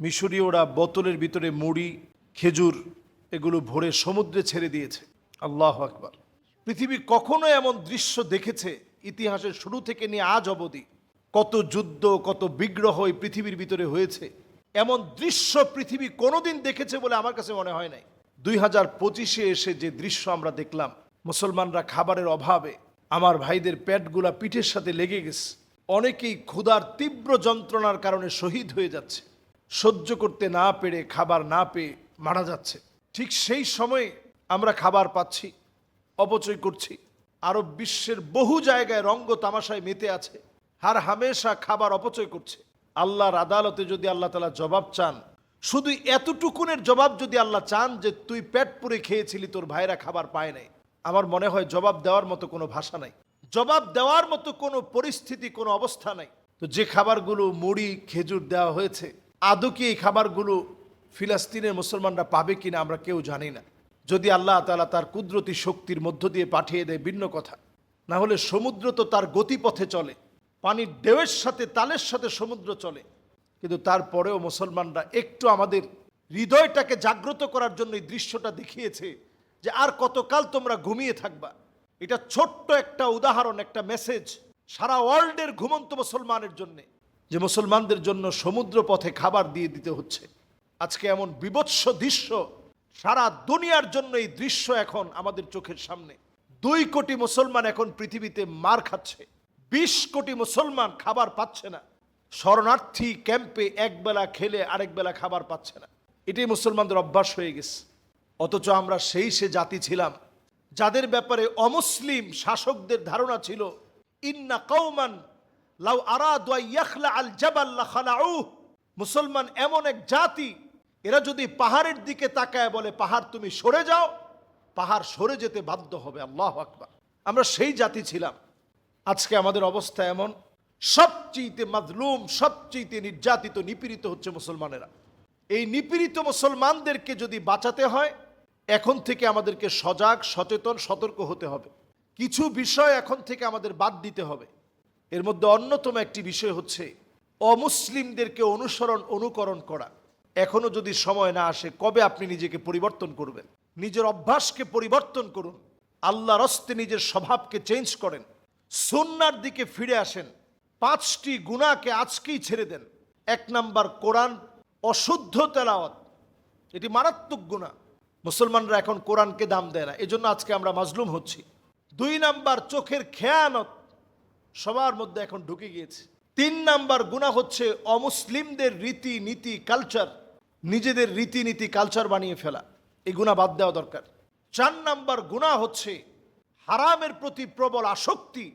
মিশরীয়রা বোতলের ভিতরে মুড়ি, খেজুর এগুলো ভরে সমুদ্রে ছেড়ে দিয়েছে। আল্লাহ আকবার। পৃথিবী কখনো এমন দৃশ্য দেখেছে ইতিহাসের শুরু থেকে নিয়ে আজ অবধি। কত যুদ্ধ, কত বিগ্রহ এই পৃথিবীর ভিতরে হয়েছে। এমন দৃশ্য পৃথিবী কোনোদিন দেখেছে বলে আমার কাছে মনে হয় নাই। দুই হাজার পঁচিশে এসে যে দৃশ্য আমরা দেখলাম, মুসলমানরা খাবারের অভাবে, আমার ভাইদের প্যাটগুলা পিঠের সাথে লেগে গেছে। অনেকেই ক্ষুধার তীব্র যন্ত্রণার কারণে শহীদ হয়ে যাচ্ছে। সহ্য করতে না পেরে, খাবার না পেয়ে মারা যাচ্ছে। ঠিক সেই সময়ে আমরা খাবার পাচ্ছি, অপচয় করছি। আরব বিশ্বের বহু জায়গায় রঙ্গ তামাশায় মেতে আছে। হার হামেশা খাবার অপচয় করছে। আল্লাহর আদালতে যদি আল্লাহ তালা জবাব চান, শুধু এতটুকুনের জবাব যদি আল্লাহ চান যে তুই পেট পুরে খেয়েছিলি, তোর ভাইরা খাবার পায় নাই। আমার মনে হয় জবাব দেওয়ার মতো কোনো ভাষা নাই। জবাব দেওয়ার মতো কোনো পরিস্থিতি, কোনো অবস্থা নাই। তো যে খাবারগুলো মুড়ি, খেজুর দেওয়া হয়েছে আদৌ কি এই খাবারগুলো ফিলাস্তিনের মুসলমানরা পাবে কিনা আমরা কেউ জানি না। যদি আল্লাহ তালা তার কুদরতি শক্তির মধ্য দিয়ে পাঠিয়ে দেয়, ভিন্ন কথা। না হলে সমুদ্র তো তার গতিপথে চলে, পানির ঢেউয়ের সাথে, তালের সাথে সমুদ্র চলে। কিন্তু তারপরেও মুসলমানরা একটু আমাদের হৃদয়টাকে জাগ্রত করার জন্য এই দৃশ্যটা দেখিয়েছে যে আর কতকাল তোমরা ঘুমিয়ে থাকবা। এটা ছোট্ট একটা উদাহরণ, একটা মেসেজ সারা ওয়ার্ল্ডের ঘুমন্ত মুসলমানের জন্যে। যে মুসলমানদের জন্য সমুদ্র পথে খাবার দিয়ে দিতে হচ্ছে। আজকে এমন বিভৎস দৃশ্য সারা দুনিয়ার জন্য এই দৃশ্য এখন আমাদের চোখের সামনে। দুই কোটি মুসলমান এখন পৃথিবীতে মার খাচ্ছে। বিশ কোটি মুসলমান খাবার পাচ্ছে না। শরণার্থী ক্যাম্পে একবেলা খেলে আরেক বেলা খাবার পাচ্ছে না। এটাই মুসলমানদের অভ্যাস হয়ে গেছে। অথচ আমরা সেই সে জাতি ছিলাম, যাদের ব্যাপারে অমুসলিম শাসকদের ধারণা ছিল, ইন্না কৌমান লাউ ইয়াখলা আল মুসলমান এমন এক জাতি, এরা যদি পাহাড়ের দিকে তাকায় বলে, পাহাড় তুমি সরে যাও পাহাড় সরে যেতে বাধ্য হবে, আল্লাহ আকবার। আমরা সেই জাতি ছিলাম। আজকে আমাদের অবস্থা এমন সবচেয়ে মাজলুম সবচেয়ে নির্যাতিত, নিপীড়িত হচ্ছে মুসলমানেরা। এই নিপীড়িত মুসলমানদেরকে যদি বাঁচাতে হয়, এখন থেকে আমাদেরকে সজাগ, সচেতন, সতর্ক হতে হবে। কিছু বিষয় এখন থেকে আমাদের বাদ দিতে হবে। এর মধ্যে অন্যতম একটি বিষয় হচ্ছে অমুসলিমদেরকে অনুসরণ, অনুকরণ করা। এখনও যদি সময় না আসে, কবে আপনি নিজেকে পরিবর্তন করবেন? নিজের অভ্যাসকে পরিবর্তন করুন। আল্লাহ রস্তে নিজের স্বভাবকে চেঞ্জ করেন। সুন্নার দিকে ফিরে আসেন। পাঁচটি গুণাকে আজকেই ছেড়ে দেন। এক নাম্বার, কোরআন অশুদ্ধ তেলাওয়াত। এটি মারাত্মক গুণা মুসলমানরা এখন কোরআনকে দাম দেয় না। এজন্য আজকে আমরা মাজলুম হচ্ছি। দুই নাম্বার, চোখের খেয়ানত। সবার মধ্যে এখন ঢুকে গিয়েছে। তিন নাম্বার গুণা হচ্ছে অমুসলিমদের রীতি নীতি কালচার নিজেদের রীতিনীতি কালচার বানিয়ে ফেলা। এই গুণা বাদ দেওয়া দরকার। চার নাম্বার গুণা হচ্ছে হারামের প্রতি প্রবল আসক্তি।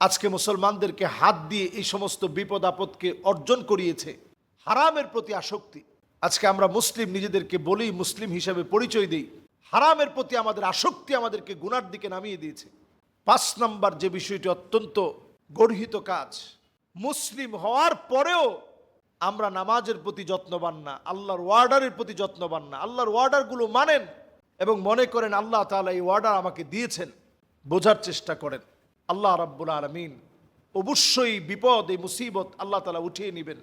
আজকে মুসলমানদেরকে হাত দিয়ে এই সমস্ত বিপদ আপদকে অর্জন করিয়েছে হারামের প্রতি আসক্তি। আজকে আমরা মুসলিম নিজেদেরকে বলি, মুসলিম হিসাবে পরিচয় দিই। হারামের প্রতি আমাদের আসক্তি আমাদেরকে গুনার দিকে নামিয়ে দিয়েছে। পাঁচ নাম্বার যে বিষয়টি অত্যন্ত গর্হিত কাজ। মুসলিম হওয়ার পরেও আমরা নামাজের প্রতি যত্নবান না, আল্লাহর ওয়ার্ডারের প্রতি যত্নবান না। আল্লাহর ওয়ার্ডারগুলো মানেন এবং মনে করেন আল্লাহ তালা এই ওয়ার্ডার আমাকে দিয়েছেন, বোঝার চেষ্টা করেন। আল্লাহ রাব্বুল আলমিন অবশ্যই বিপদ, এই মুসিবত আল্লাহ তালা উঠিয়ে নেবেন।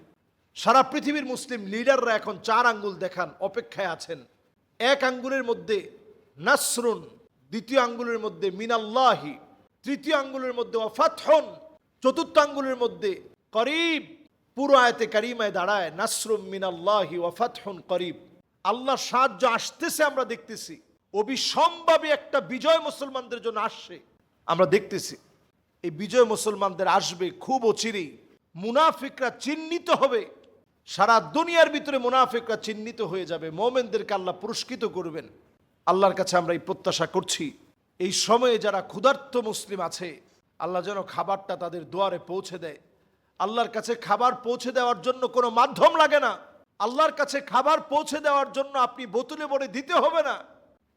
সারা পৃথিবীর মুসলিম লিডাররা এখন চার আঙ্গুল দেখান, অপেক্ষায় আছেন। এক আঙ্গুলের মধ্যে নাসরুন, দ্বিতীয় আঙ্গুলের মধ্যে মিনাল্লাহি, তৃতীয় আঙ্গুলের মধ্যে অফাথন চতুর্থ আঙ্গুলের মধ্যে করিব। পুরো আয়তে কারিমায় দাঁড়ায়, নাসরুম মিনাল্লাহি ওয়াফাতহুন করিব। আল্লাহ সাহায্য আসতেছে, আমরা দেখতেছি। অবিসম্ভাবী একটা বিজয় মুসলমানদের জন্য আসছে, আমরা দেখতেছি। এই বিজয় মুসলমানদের আসবে খুব অচিরেই মুনাফিকরা চিহ্নিত হবে। সারা দুনিয়ার ভিতরে মুনাফিকরা চিহ্নিত হয়ে যাবে। মোমেনদেরকে আল্লাহ পুরস্কৃত করবেন। আল্লাহর কাছে আমরা এই প্রত্যাশা করছি। এই সময়ে যারা ক্ষুধার্ত মুসলিম আছে আল্লাহ যেন খাবারটা তাদের দুয়ারে পৌঁছে দেয়। আল্লাহর কাছে খাবার পৌঁছে দেওয়ার জন্য কোনো মাধ্যম লাগে না। আল্লাহর কাছে খাবার পৌঁছে দেওয়ার জন্য আপনি বোতলে ভরে দিতে হবে না।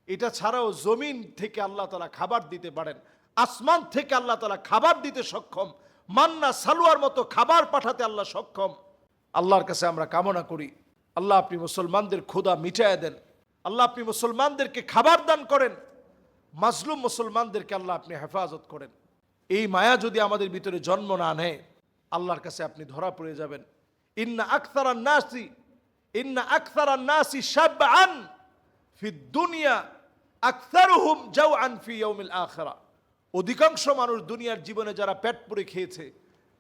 এটা ছাড়াও জমিন থেকে আল্লাহ তালা খাবার দিতে পারেন। আসমান থেকে আল্লাহ তালা খাবার দিতে সক্ষম। মান্না সালুয়ার মতো খাবার পাঠাতে আল্লাহ সক্ষম। আল্লাহর কাছে আমরা কামনা করি। আল্লাহ আপনি মুসলমানদের ক্ষুধা মিটায় দেন। আল্লাহ আপনি মুসলমানদেরকে খাবার দান করেন। মাজলুম মুসলমানদেরকে আল্লাহ আপনি হেফাজত করেন। এই মায়া যদি আমাদের ভিতরে জন্ম না নেয়, আল্লাহর কাছে আপনি ধরা পড়ে যাবেন। ইন্না আখতার নাসি, ইন্না আকসার নাসি সাব আন ফি দুনিয়া, আকসারুহুম জাওআন ফি ইয়াউমিল আখিরা। অধিকাংশ মানুষ দুনিয়ার জীবনে যারা পেট পুরে খেয়েছে,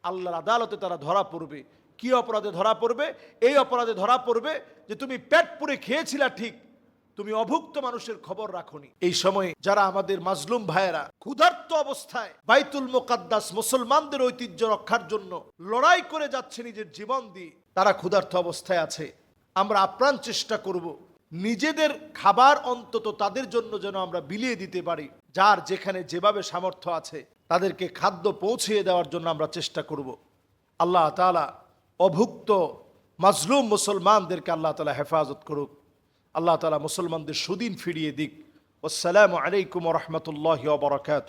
আল্লাহর আদালতে তারা ধরা পড়বে। কি অপরাধে ধরা পড়বে? এই অপরাধে ধরা পড়বে যে তুমি পেট পুরে খেয়েছিলা ঠিক তুমি অভুক্ত মানুষের খবর রাখনি। এই সময়ে যারা আমাদের মাজলুম ভাইয়েরা ক্ষুধার্ত অবস্থায় বাইতুল মোকাদ্দাস মুসলমানদের ঐতিহ্য রক্ষার জন্য লড়াই করে যাচ্ছে নিজের জীবন দিয়ে, তারা ক্ষুধার্ত অবস্থায় আছে। আমরা আপ্রাণ চেষ্টা করব নিজেদের খাবার অন্তত তাদের জন্য যেন আমরা বিলিয়ে দিতে পারি, যার যেখানে যেভাবে সামর্থ্য আছে, তাদেরকে খাদ্য পৌঁছিয়ে দেওয়ার জন্য আমরা চেষ্টা করব। আল্লাহ তাআলা অভুক্ত মাজলুম মুসলমানদেরকে আল্লাহ তালা হেফাজত করুক। আল্লাহ তালা মুসলমানদের সুদিন ফিরিয়ে দিক আসসালামু আলাইকুম রহমতুল্লাহ বরকাত